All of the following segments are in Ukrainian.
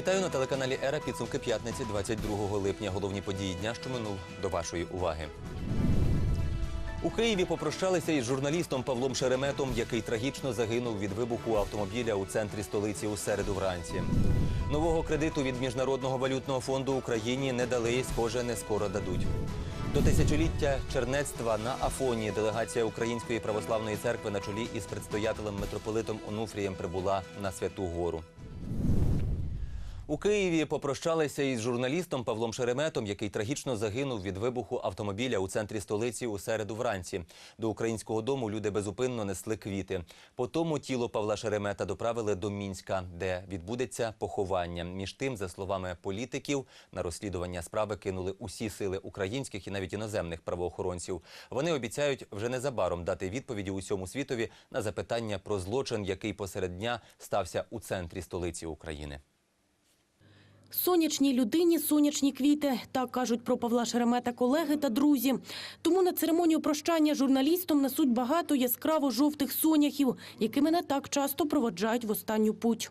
Вітаю на телеканалі Ера. Підсумки п'ятниці 22 липня. Головні події дня, що минув до вашої уваги. У Києві попрощалися із журналістом Павлом Шереметом, який трагічно загинув від вибуху автомобіля у центрі столиці у середу вранці. Нового кредиту від Міжнародного валютного фонду Україні не дали схоже, не скоро дадуть. До тисячоліття чернецтва на Афоні делегація Української православної церкви на чолі із предстоятелем митрополитом Онуфрієм прибула на Святу Гору. У Києві попрощалися із журналістом Павлом Шереметом, який трагічно загинув від вибуху автомобіля у центрі столиці у середу вранці. До українського дому люди безупинно несли квіти. По тому тіло Павла Шеремета доправили до Мінська, де відбудеться поховання. Між тим, за словами політиків, на розслідування справи кинули усі сили українських і навіть іноземних правоохоронців. Вони обіцяють вже незабаром дати відповіді усьому світові на запитання про злочин, який посеред дня стався у центрі столиці України. Сонячній людині сонячні квіти. Так кажуть про Павла Шеремета колеги та друзі. Тому на церемонію прощання журналістам несуть багато яскраво жовтих соняхів, якими не так часто проводжають в останню путь.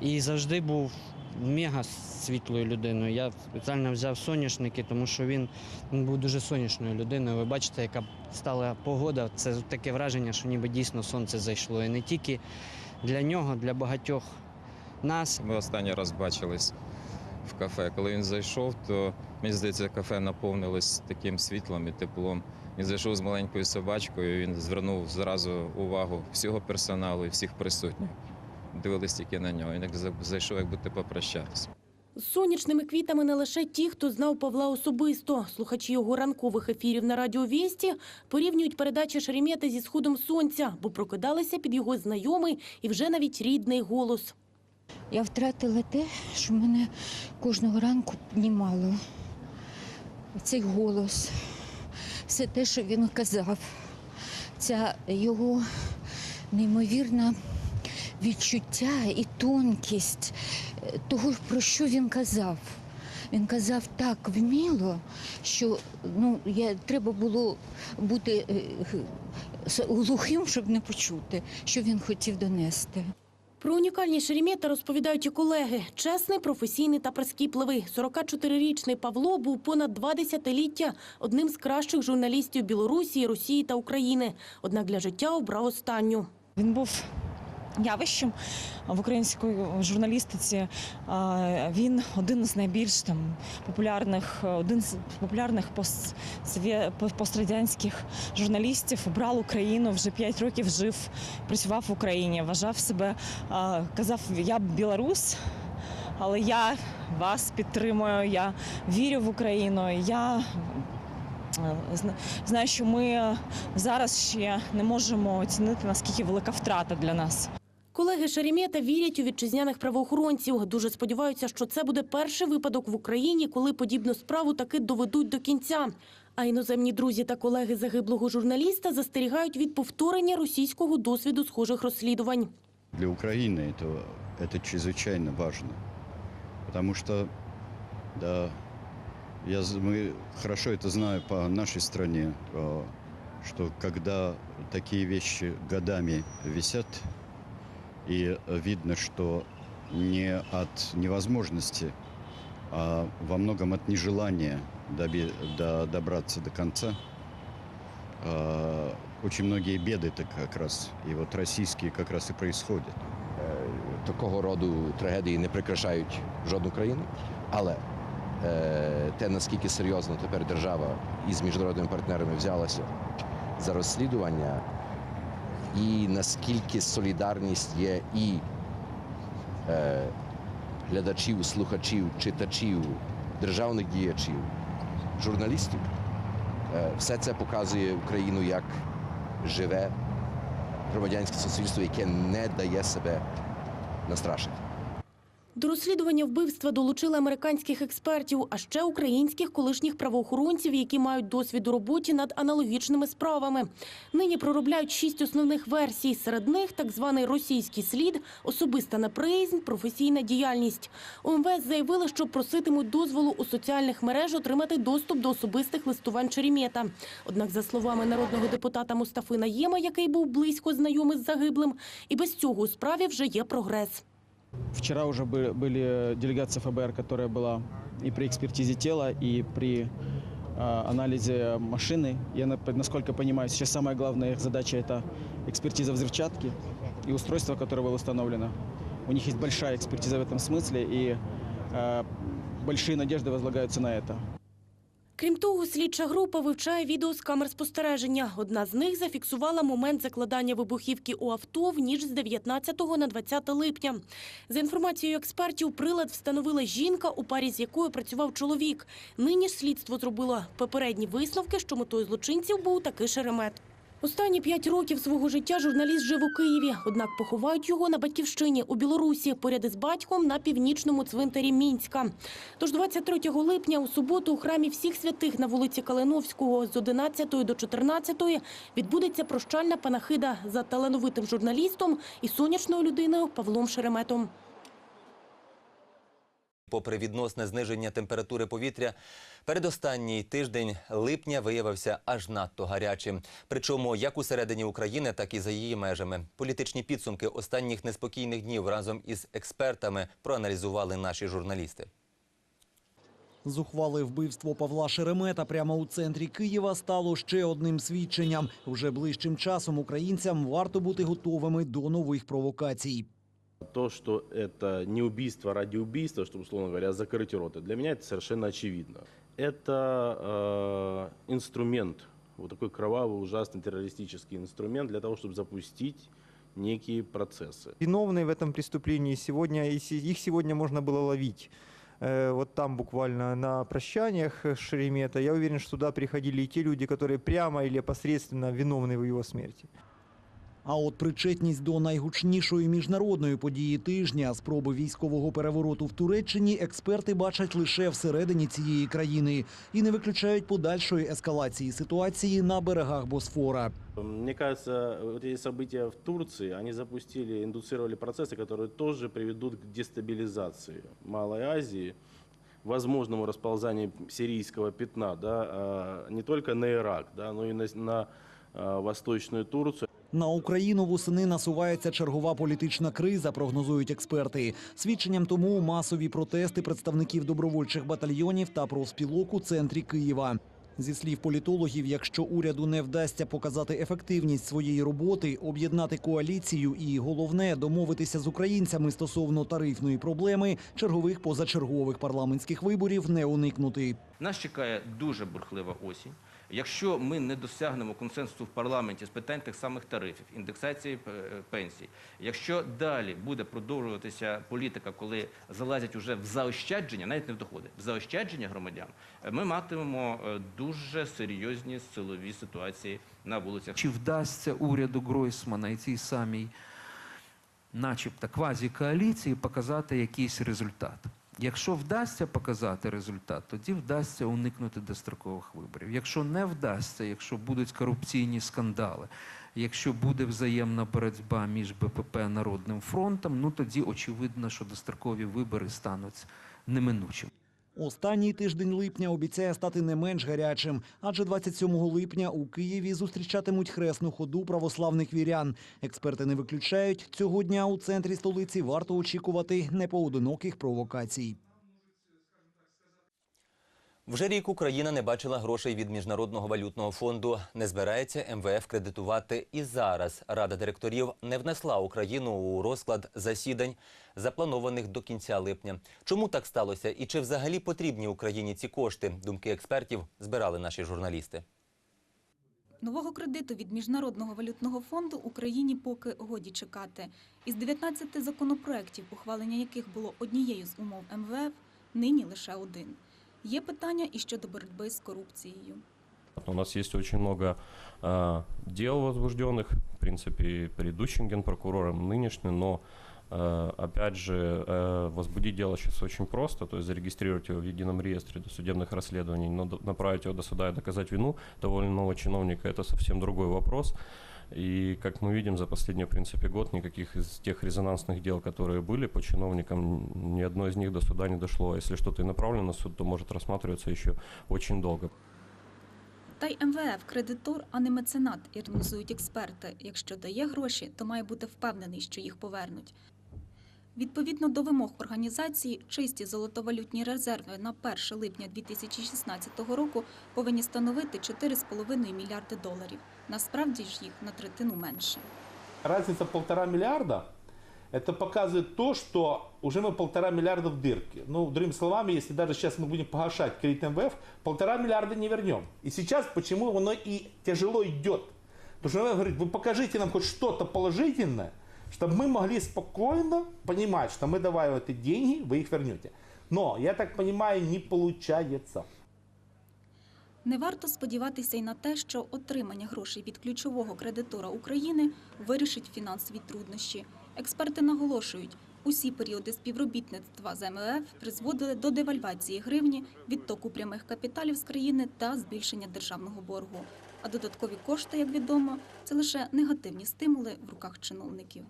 І завжди був мега світлою людиною. Я спеціально взяв соняшники, тому що він, він був дуже сонячною людиною. Ви бачите, яка стала погода. Це таке враження, що ніби дійсно сонце зайшло. І не тільки для нього, для багатьох нас. Ми останній раз бачились в кафе. Коли він зайшов, то мені здається, кафе наповнилось таким світлом і теплом. Він зайшов з маленькою собачкою. Він звернув зразу увагу всього персоналу і всіх присутніх. Дивились тільки на нього. Він як зайшов, як будто попрощатися. З сонячними квітами не лише ті, хто знав Павла особисто. Слухачі його ранкових ефірів на радіо Вісті порівнюють передачі Шеремета зі сходом сонця, бо прокидалися під його знайомий і вже навіть рідний голос. Я втратила те, що мене кожного ранку піднімало. Цей голос, все те, що він казав, ця його неймовірна відчуття і тонкість е, того, про що він казав. Він казав так вміло, що ну, я, треба було бути е, глухим, щоб не почути, що він хотів донести. Про унікальність Шеремета розповідають і колеги. Чесний, професійний та прискіпливий. 44-річний Павло був понад два десятиліття одним з кращих журналістів Білорусі, Росії та України. Однак для життя обрав останню. Він був явищем в українській журналістиці. Він один з найбільш там популярних, один з популярних пост- пострадянських журналістів. Обрав Україну вже 5 років жив, працював в Україні, вважав себе, казав, я білорус. Але я вас підтримую, я вірю в Україну. Я е, знаю, що ми зараз ще не можемо оцінити наскільки велика втрата для нас. Колеги Шеремета вірять у вітчизняних правоохоронців. Дуже сподіваються, що це буде перший випадок в Україні, коли подібну справу таки доведуть до кінця. А іноземні друзі та колеги загиблого журналіста застерігають від повторення російського досвіду схожих розслідувань. Для Украины это, это чрезвычайно важно. Потому что, да, я, з- мы хорошо это знаю по нашей стране, э, что когда такие вещи годами висят, и видно, что не от невозможности, а во многом от нежелания доби- до- добраться до конца, э, очень многие беды так как раз, и вот российские как раз и происходят. такого роду трагедії не прикрашають жодну країну. Але е, те, наскільки серйозно тепер держава із міжнародними партнерами взялася за розслідування, і наскільки солідарність є і е, глядачів, слухачів, читачів, державних діячів, журналістів, е, все це показує Україну як живе громадянське суспільство, яке не дає себе настрашити. До розслідування вбивства долучили американських експертів, а ще українських колишніх правоохоронців, які мають досвід у роботі над аналогічними справами. Нині проробляють шість основних версій. Серед них так званий російський слід, особиста неприязнь, професійна діяльність. У МВС заявили, що проситимуть дозволу у соціальних мереж отримати доступ до особистих листувань Черемета. Однак, за словами народного депутата Мустафи Наєма, який був близько знайомий з загиблим, і без цього у справі вже є прогрес. Вчера уже бы- были делегация ФБР, которая была и при экспертизе тела, и при а, анализе машины. Я, на- насколько понимаю, сейчас самая главная их задача – это экспертиза взрывчатки и устройство, которое было установлено. У них есть большая экспертиза в этом смысле, и а, большие надежды возлагаются на это. Крім того, слідча група вивчає відео з камер спостереження. Одна з них зафіксувала момент закладання вибухівки у авто в ніч з 19 на 20 липня. За інформацією експертів, прилад встановила жінка, у парі з якою працював чоловік. Нині ж слідство зробило попередні висновки, що метою злочинців був такий шеремет. Останні п'ять років свого життя журналіст жив у Києві, однак поховають його на батьківщині у Білорусі, поряд із батьком на північному цвинтарі Мінська. Тож 23 липня у суботу у храмі всіх святих на вулиці Калиновського з 11 до 14 відбудеться прощальна панахида за талановитим журналістом і сонячною людиною Павлом Шереметом. Попри відносне зниження температури повітря, передостанній тиждень липня виявився аж надто гарячим. Причому як у середині України, так і за її межами. Політичні підсумки останніх неспокійних днів разом із експертами проаналізували наші журналісти. Зухвале вбивство Павла Шеремета прямо у центрі Києва стало ще одним свідченням. Вже ближчим часом українцям варто бути готовими до нових провокацій. То, что это не убийство ради убийства, чтобы, условно говоря, закрыть роты, для меня это совершенно очевидно. Это э, инструмент, вот такой кровавый, ужасный террористический инструмент для того, чтобы запустить некие процессы. виновные в этом преступлении сегодня, их сегодня можно было ловить. Э, Вот там буквально на прощаниях Шеремета. Я уверен, что туда приходили и те люди, которые прямо или опосредственно виновны в его смерти. А от причетність до найгучнішої міжнародної події тижня спроби військового перевороту в Туреччині експерти бачать лише всередині цієї країни і не виключають подальшої ескалації ситуації на берегах Босфора. Мне кажется, вот эти события в Турции, они запустили, индуцировали процессы, которые тоже приведут к дестабилизации Малой Азии, возможному расползанию сирийского пятна, да, а, не только на Ирак, да, но и на, на а, Восточную Турцию. на Україну восени насувається чергова політична криза, прогнозують експерти. Свідченням тому масові протести представників добровольчих батальйонів та профспілок у центрі Києва. Зі слів політологів, якщо уряду не вдасться показати ефективність своєї роботи, об'єднати коаліцію і головне домовитися з українцями стосовно тарифної проблеми, чергових позачергових парламентських виборів не уникнути. Нас чекає дуже бурхлива осінь. Якщо ми не досягнемо консенсусу в парламенті з питань тих самих тарифів, індексації е, пенсій, якщо далі буде продовжуватися політика, коли залазять уже в заощадження, навіть не в доходи, в заощадження громадян, е, ми матимемо е, дуже серйозні силові ситуації на вулицях. Чи вдасться уряду Гройсмана і цій самій, начебто, квазікоаліції показати якийсь результат? Якщо вдасться показати результат, тоді вдасться уникнути дострокових виборів. Якщо не вдасться, якщо будуть корупційні скандали, якщо буде взаємна боротьба між БПП і Народним фронтом, ну тоді очевидно, що дострокові вибори стануть неминучими. Останній тиждень липня обіцяє стати не менш гарячим, адже 27 липня у Києві зустрічатимуть хресну ходу православних вірян. Експерти не виключають, цього дня у центрі столиці варто очікувати непоодиноких провокацій. Вже рік Україна не бачила грошей від Міжнародного валютного фонду. Не збирається МВФ кредитувати і зараз. Рада директорів не внесла Україну у розклад засідань, запланованих до кінця липня. Чому так сталося і чи взагалі потрібні Україні ці кошти? Думки експертів збирали наші журналісти. Нового кредиту від Міжнародного валютного фонду Україні поки годі чекати. Із 19 законопроєктів, ухвалення яких було однією з умов МВФ, нині лише один. Є питання і щодо боротьби з корупцією. У нас есть очень много э, дел возбужденных, в принципе, и предыдущим генпрокурором, нынешним, но э, опять же, э, возбудить дело сейчас очень просто, то есть зарегистрировать его в едином реестре досудебных расследований, но до- направить его до суда и доказать вину того или иного чиновника, это совсем другой вопрос. И, как мы видим, за последний, в принципе, год никаких из тех резонансных дел, которые были по чиновникам, ни одно из них до суда не дошло. А Если что-то и направлено на суд, то может рассматриваться еще очень долго. Та й МВФ – кредитор, а не меценат, іронізують експерти. Якщо дає гроші, то має бути впевнений, що їх повернуть. Відповідно до вимог організації, чисті золотовалютні резерви на 1 липня 2016 року повинні становити 4,5 мільярди доларів. Насправді ж їх на третину менше. Разница полтора миллиарда, это показывает то, что уже мы полтора миллиарда в дырке. Ну, другими словами, если даже сейчас мы будем погашать кредит МВФ, полтора миллиарда не вернем. И сейчас почему оно и тяжело идет? Потому что МВФ говорит, вы покажите нам хоть что-то положительное, чтобы мы могли спокойно понимать, что мы давая эти деньги, вы их вернете. Но, я так понимаю, не получается. Не варто сподіватися й на те, що отримання грошей від ключового кредитора України вирішить фінансові труднощі. Експерти наголошують, усі періоди співробітництва з МВФ призводили до девальвації гривні, відтоку прямих капіталів з країни та збільшення державного боргу. А додаткові кошти, як відомо, це лише негативні стимули в руках чиновників.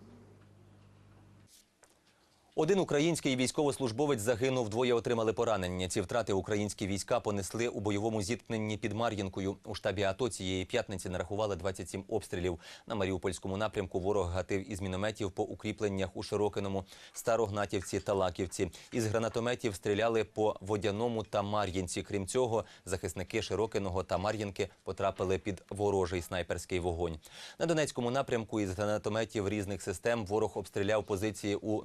Один український військовослужбовець загинув, двоє отримали поранення. Ці втрати українські війська понесли у бойовому зіткненні під Мар'їнкою. У штабі АТО цієї п'ятниці нарахували 27 обстрілів. На Маріупольському напрямку ворог гатив із мінометів по укріпленнях у Широкиному, Старогнатівці та Лаківці. Із гранатометів стріляли по Водяному та Мар'їнці. Крім цього, захисники Широкиного та Мар'їнки потрапили під ворожий снайперський вогонь. На Донецькому напрямку із гранатометів різних систем ворог обстріляв позиції у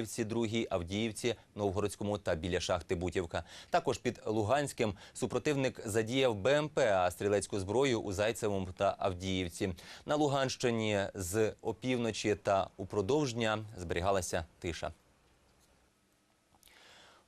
Новоселівці, Другій, Авдіївці, Новгородському та біля шахти Бутівка. Також під Луганським супротивник задіяв БМП, а стрілецьку зброю у Зайцевому та Авдіївці. На Луганщині з опівночі та упродовж дня зберігалася тиша.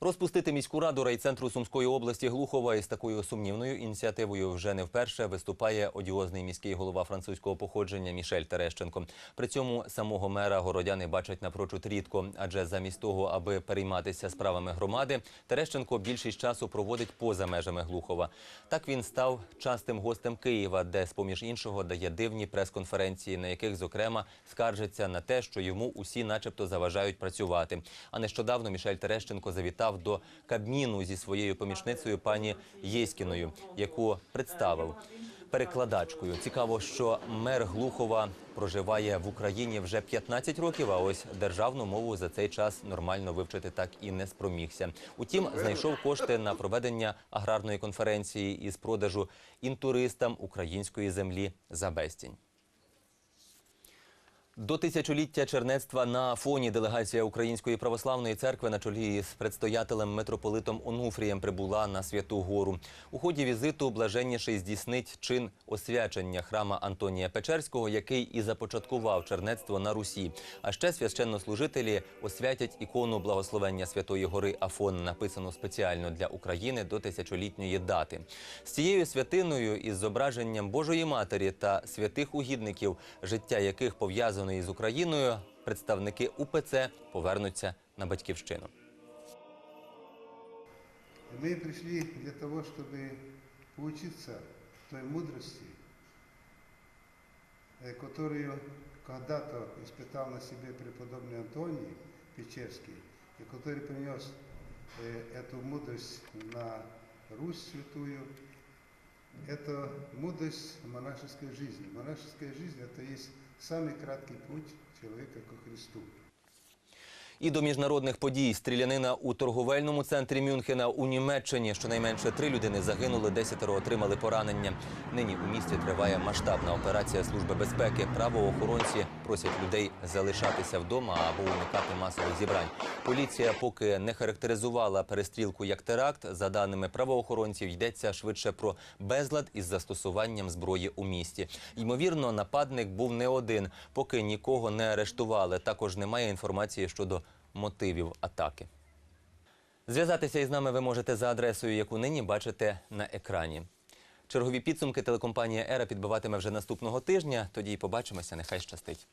Розпустити міську раду райцентру Сумської області Глухова із такою сумнівною ініціативою вже не вперше виступає одіозний міський голова французького походження Мішель Терещенко. При цьому самого мера городяни бачать напрочуд рідко, адже замість того, аби перейматися справами громади, Терещенко більшість часу проводить поза межами Глухова. Так він став частим гостем Києва, де, з поміж іншого, дає дивні прес-конференції, на яких, зокрема, скаржиться на те, що йому усі, начебто, заважають працювати. А нещодавно Мішель Терещенко завітав до Кабміну зі своєю помічницею пані Єськіною, яку представив перекладачкою. Цікаво, що мер Глухова проживає в Україні вже 15 років, а ось державну мову за цей час нормально вивчити так і не спромігся. Утім, знайшов кошти на проведення аграрної конференції із продажу інтуристам української землі за безцінь. До тисячоліття чернецтва на Афоні делегація Української православної церкви на чолі з предстоятелем митрополитом Онуфрієм прибула на Святу Гору. У ході візиту блаженніший здійснить чин освячення храма Антонія Печерського, який і започаткував чернецтво на Русі. А ще священнослужителі освятять ікону благословення Святої Гори Афон, написану спеціально для України до тисячолітньої дати. З цією святиною із зображенням Божої Матері та святих угідників, життя яких пов'язано із Україною, представники УПЦ повернуться на батьківщину. Мы пришли для того, чтобы поучиться той мудрости, э, которую когда-то испытал на себе преподобный Антоний Печерский, и который принес э, эту мудрость на Русь святую. Это мудрость монашеской жизни. Монашеская жизнь – это есть самый краткий путь человека ко Христу. І до міжнародних подій стрілянина у торговельному центрі Мюнхена у Німеччині. Щонайменше три людини загинули, десятеро отримали поранення. Нині у місті триває масштабна операція служби безпеки. Правоохоронці просять людей залишатися вдома або уникати масових зібрань. Поліція поки не характеризувала перестрілку як теракт. За даними правоохоронців, йдеться швидше про безлад із застосуванням зброї у місті. Ймовірно, нападник був не один, поки нікого не арештували. Також немає інформації щодо мотивів атаки. Зв'язатися із нами ви можете за адресою, яку нині бачите на екрані. Чергові підсумки телекомпанія Ера підбиватиме вже наступного тижня. Тоді й побачимося. Нехай щастить.